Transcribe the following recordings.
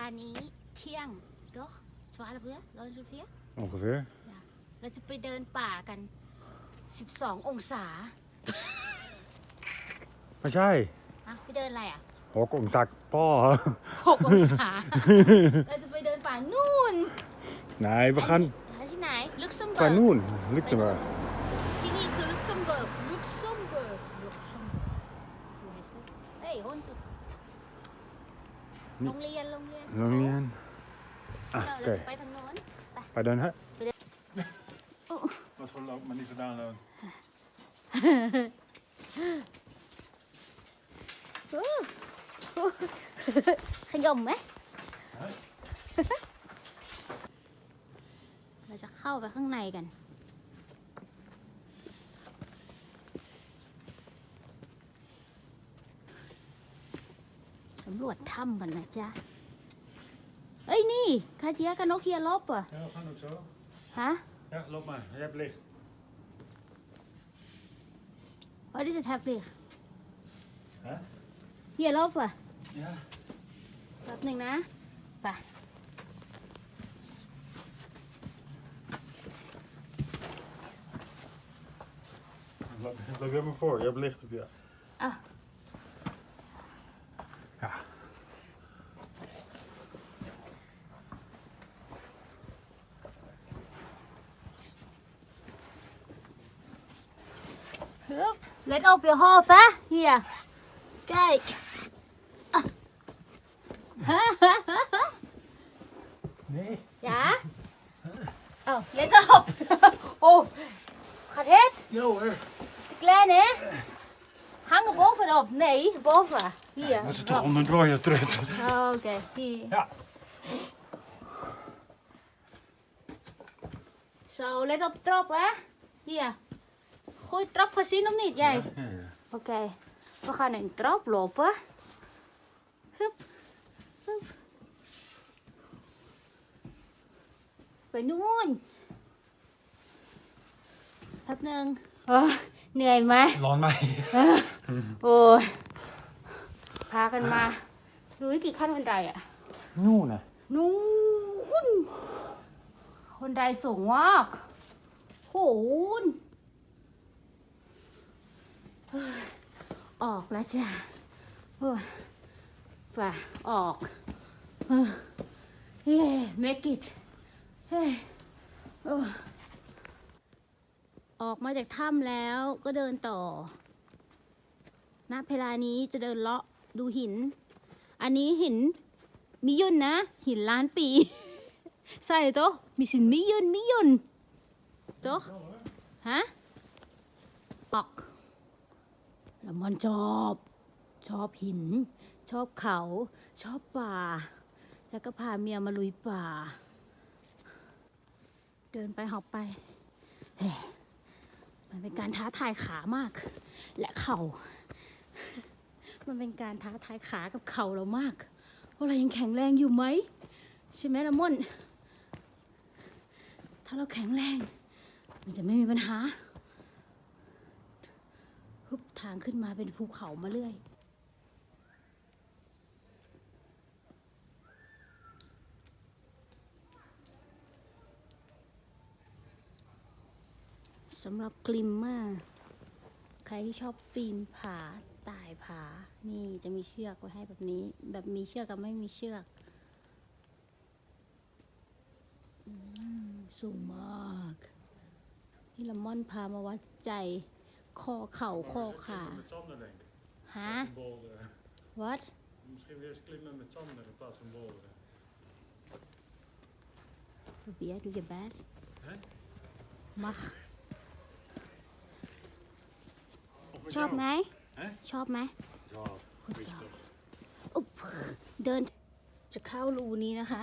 านี้เที่ยง doch 12 uur ongeveer Ongeveer. เราจะไปเดินป่ากัน 12 องศา ไม่ใช่อะไปเดินอะไรอะ หกองศาพ่อ 6 องศา เราจะไปเดินป่านู่นไหน we gaan แล้วที่ไหนลุกเซมเบิ van ร์ก noen. Luxemburg. ที่นี่คือลุกเซมเบิร์กลุกเซมเบิร์กลุกเซมเบิร์กเฮ้ยฮนตุ โรงเรียนโรงเรียนโรงเรียนอะเรา oké เราจะไปทางโน้นไปเดินฮะไปเดินโอ้ Wat voor loop, maar niet voor download. ขยมไหมเราจะเข้าไปข้างในกันำรวจถ้ำกันนะจ๊ะ เอ้ยนี่คาเทียกับนกเฮียลบอะ Ja, we gaan ook zo. ฮะ Ja, loop maar. Je hebt licht. Wat is het heb ik? Hè? เฮียลบอะ Ja. แป๊บหนึ่งนะ ไป Loop, loop jij maar voor. Je hebt licht op je. Ah. Ja. Let op je hoofd, hè? Hier. Kijk. Nee. Ja? Oh, let op. Oh, gaat het? Ja hoor. Te klein, hè? Hang er bovenop. Nee, boven. Hier. Moet het toch onder terug. Oh, Oké, hier. Ja. Zo, let op de trap, hè? Hier. Goeie trap gezien of niet, jij? Ja, ja. Oké, we gaan in de trap lopen. Hup, hup. ไปนู่นแป๊บหนึ่งโอ้ยเหนื่อยไหม Laat mij. โอ้ยพากันมาดูนี่กี่ขั้นบันไดอะ Noen. นู่นบันไดสูงมากโหนเฮ้ย ออกแล้วจ้ะโอ้ยไปออกเฮ้ยเฮ้ make it เฮ้ยออกมาจากถ้ำแล้วก็เดินต่อณเวลานี้จะเดินเลาะดูหิน อันนี้หินมิยุนนะ หินล้านปี ใช่โตะมีสินมิยุนมิยุนโตะฮะออก แล้วมันชอบ ชอบหิน ชอบเขา ชอบป่า แล้วก็พาเมียมาลุยป่า เดินไปหอบไปเฮ้มันเป็นการท้าทายขามาก และเข่า มันเป็นการท้าทายขากับเข่าเรามากว่าเรายังแข็งแรงอยู่ไหมใช่ไหมละม่อนถ้าเราแข็งแรง มันจะไม่มีปัญหา ทางขึ้นมาเป็นภูเขามาเรื่อย สำหรับกลิมมอร์ใครที่ชอบปีนผาตายผา นี่จะมีเชือกไว้ให้แบบนี้ แบบมีเชือกกับไม่มีเชือกอสูงมาก นี่ละม่อนพามาวัดใจ คอเข่าคอขา Met Sander denk ik. ฮะ Boulderen. what Misschien weer eens klimmen met Sander in plaats van boulderen. เบียดูจะแบส Hè? มา Of met ชอบไหมฮะชอบไหม Ja, Goed weet je zo. toch. อุ๊บเดินจะเข้ารูนี้นะคะ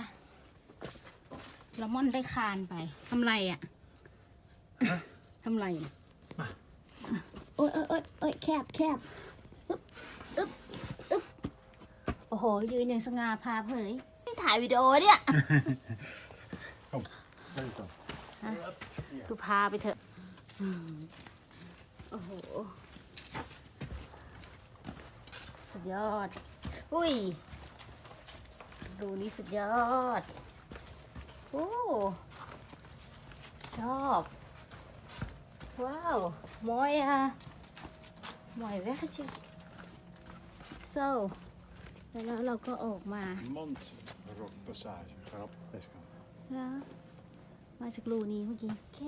แล้วม่อนได้คานไปทำไรอะทำไรอะโอ้ยโอ้ยโอ้ยโอ้ยแคบแคบอึ๊บอึ๊บอึ๊บโอ้โห ยืนอย่างสง่าพาเผยนี่ถ่ายวิดีโอเนี่ย Weet je toch. ดูพาไปเถอะอืมโอ้โห สุดยอด อุ้ยรูนี้สุดยอด โอ้ ชอบ ว้าว mooi, uh, mooi weggetjes. Zo. แล้วเราก็ออกมา Mandrokpassage. Grap, deze kant. แล้วมาจากรูนี้เมื่อกี้โอเค